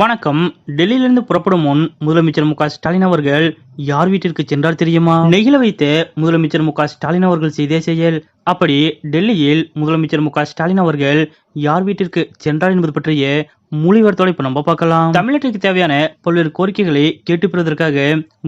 வணக்கம். டெல்லியிலிருந்து புறப்படும் முன் முதலமைச்சர் மு ஸ்டாலின் அவர்கள் யார் வீட்டிற்கு சென்றார் தெரியுமா? நெகிழ வைத்த முதலமைச்சர் மு ஸ்டாலின் அவர்கள் செய்த செயல். அப்படி டெல்லியில் முதலமைச்சர் மு ஸ்டாலின் அவர்கள் யார் வீட்டிற்கு சென்றார் என்பது பற்றிய மொழிவர்த்தோட இப்ப நம்ம பார்க்கலாம். தமிழகத்திற்கு தேவையான பல்வேறு கோரிக்கைகளை கேட்டு பெறுவதற்காக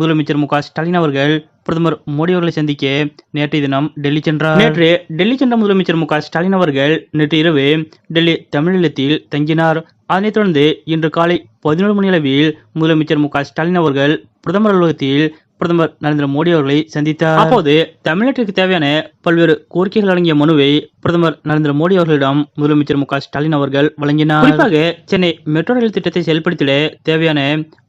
முதலமைச்சர் மு க ஸ்டாலின் அவர்கள் பிரதமர் மோடி அவர்களை சந்திக்க நேற்றைய தினம் டெல்லி சென்றார். நேற்று டெல்லி சென்ற முதலமைச்சர் மு க ஸ்டாலின் அவர்கள் நேற்று இரவு டெல்லி தமிழகத்தில் தங்கினார். அதனைத் தொடர்ந்து இன்று காலை பதினோரு மணி அளவில் முதலமைச்சர் மு க ஸ்டாலின் அவர்கள் பிரதமர் அலுவலகத்தில் பிரதமர் நரேந்திர மோடி அவர்களை சந்தித்தார். அப்போது தமிழ்நாட்டிற்கு தேவையான பல்வேறு கோரிக்கைகள் அடங்கிய மனுவை பிரதமர் நரேந்திர மோடி அவர்களிடம் முதலமைச்சர் மு ஸ்டாலின் அவர்கள் வழங்கினார். குறிப்பாக சென்னை மெட்ரோ ரயில் திட்டத்தை செயல்படுத்திட தேவையான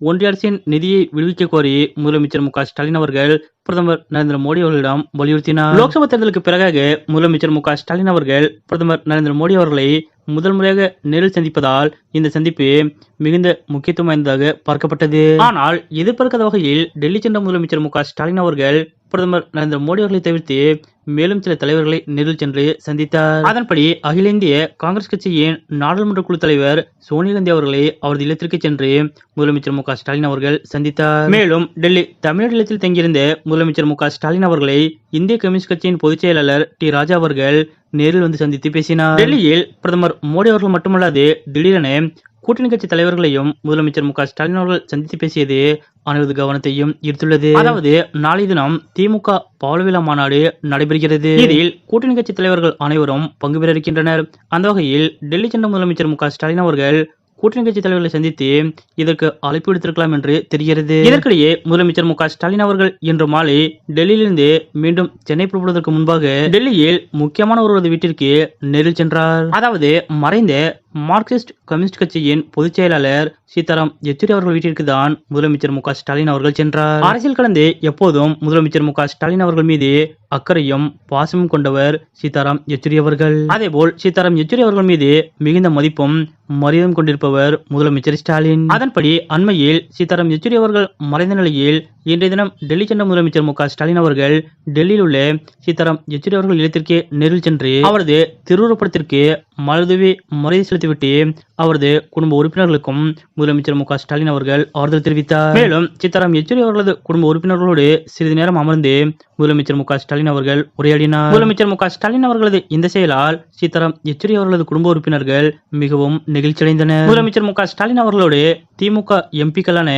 ஒன்றிய அரசின் நிதியை விடுவிக்க கோரி முதலமைச்சர் மு ஸ்டாலின் அவர்கள் பிரதமர் நரேந்திர மோடி அவர்களிடம் வலியுறுத்தினார். லோக்சபா தேர்தலுக்கு பிறகாக முதலமைச்சர் மு ஸ்டாலின் அவர்கள் பிரதமர் நரேந்திர மோடி அவர்களை முதல் முறையாக நேரில் சந்திப்பதால் இந்த சந்திப்பு மிகுந்த முக்கியத்துவம் வாய்ந்ததாக பார்க்கப்பட்டது. ஆனால் எதிர்பார்க்காத வகையில் டெல்லி சென்ற முதலமைச்சர் மு க ஸ்டாலின் அவர்கள் பிரதமர் நரேந்திர மோடி அவர்களை தவிர்த்து மேலும் சில தலைவர்களை நேரில் சென்று சந்தித்தார். அதன்படி அகில இந்திய காங்கிரஸ் கட்சியின் நாடாளுமன்ற குழு தலைவர் சோனியா காந்தி அவர்களை அவரது இல்லத்திற்கு சென்று முதலமைச்சர் மு ஸ்டாலின் அவர்கள் சந்தித்தார். மேலும் டெல்லி தமிழர் இல்லத்தில் தங்கியிருந்த முதலமைச்சர் மு ஸ்டாலின் அவர்களை இந்திய கம்யூனிஸ்ட் கட்சியின் பொதுச் செயலாளர் டி ராஜா அவர்கள் நேரில் வந்து சந்தித்து பேசினார். டெல்லியில் பிரதமர் மோடி அவர்கள் மட்டுமல்லாது திடீரென கூட்டணி கட்சி தலைவர்களையும் முதலமைச்சர் மு க ஸ்டாலின் அவர்கள் சந்தித்து பேசியது அனைவரது கவனத்தையும் ஈர்த்துள்ளது. அதாவது நாளை தினம் திமுக பாலவிழா மாநாடு நடைபெறுகிறது. இதில் கூட்டணி கட்சி தலைவர்கள் அனைவரும் பங்கு பெற இருக்கின்றனர் அந்த வகையில் டெல்லி சென்ற முதலமைச்சர் மு க ஸ்டாலின் அவர்கள் கூட்டணி கட்சி தலைவர்களை சந்தித்து இதற்கு அழைப்பு விடுத்திருக்கலாம் என்று தெரிகிறது. இதற்கிடையே முதலமைச்சர் மு ஸ்டாலின் அவர்கள் இன்று மாலை டெல்லியிலிருந்து மீண்டும் சென்னை புறப்படுவதற்கு முன்பாக டெல்லியில் முக்கியமான ஒருவரது வீட்டிற்கு நேரில் சென்றார். அதாவது மறைந்த மார்க்சிஸ்ட் கம்யூனிஸ்ட் கட்சியின் பொதுச் செயலாளர் சீதாராம் யெச்சூரி அவர்கள் வீட்டிற்கு தான் முதலமைச்சர் மு ஸ்டாலின் அவர்கள் சென்றார். அரசியல் கலந்து எப்போதும் முதலமைச்சர் மு ஸ்டாலின் அவர்கள் மீது அக்கறையும் பாசமும் கொண்டவர் சீதாராம் யெச்சூரி அவர்கள். அதேபோல் சீதாராம் யெச்சூரி அவர்கள் மீது மிகுந்த மதிப்பும் மரியாதையும் கொண்டிருப்பவர் முதலமைச்சர் ஸ்டாலின். அதன்படி அண்மையில் சீதாராம் யெச்சூரி அவர்கள் மறைந்த நிலையில் இன்றைய தினம் டெல்லி சென்ற முதலமைச்சர் மு க ஸ்டாலின் அவர்கள் டெல்லியில் உள்ள சீதாராம் யெச்சூரி அவர்கள் இல்லத்திற்கு நேரில் சென்று அவரது திருவுருப்படத்திற்கு மலர்தூவி மரியாதை செலுத்திவிட்டு அவரது குடும்ப உறுப்பினர்களுக்கும் முதலமைச்சர் மு ஸ்டாலின் அவர்கள் ஆறுதல் தெரிவித்தார். மேலும் சீதாராம் யெச்சூரி அவர்களது குடும்ப உறுப்பினர்களோடு சிறிது நேரம் அமர்ந்து முதலமைச்சர் மு ஸ்டாலின் அவர்கள் உரையாடினார். முதலமைச்சர் மு ஸ்டாலின் அவர்களது இந்த செயலால் சீதாராம் யெச்சூரி அவர்களது குடும்ப உறுப்பினர்கள் மிகவும் நெகிழ்ச்சியடைந்தனர். முதலமைச்சர் மு ஸ்டாலின் அவர்களோடு திமுக எம்பிக்களான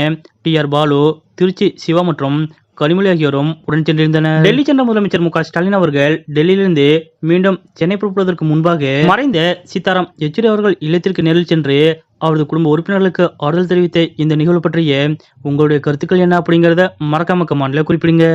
டி ஆர் பாலு திருச்சி சிவா மற்றும் கனிமொழி ஆகியோரும் உடன் சென்றிருந்தனர். டெல்லி சென்ற முதலமைச்சர் மு ஸ்டாலின் அவர்கள் டெல்லியிலிருந்து மீண்டும் சென்னை புறப்படுவதற்கு முன்பாக மறைந்த சீதாராம் யெச்சூரி அவர்கள் இல்லத்திற்கு நேரில் சென்று அவரது குடும்ப உறுப்பினர்களுக்கு ஆறுதல் தெரிவித்த இந்த நிகழ்வு பற்றிய உங்களுடைய கருத்துக்கள் என்ன அப்படிங்கறத மறக்காம கமாண்டில் குறிப்பிடுங்க.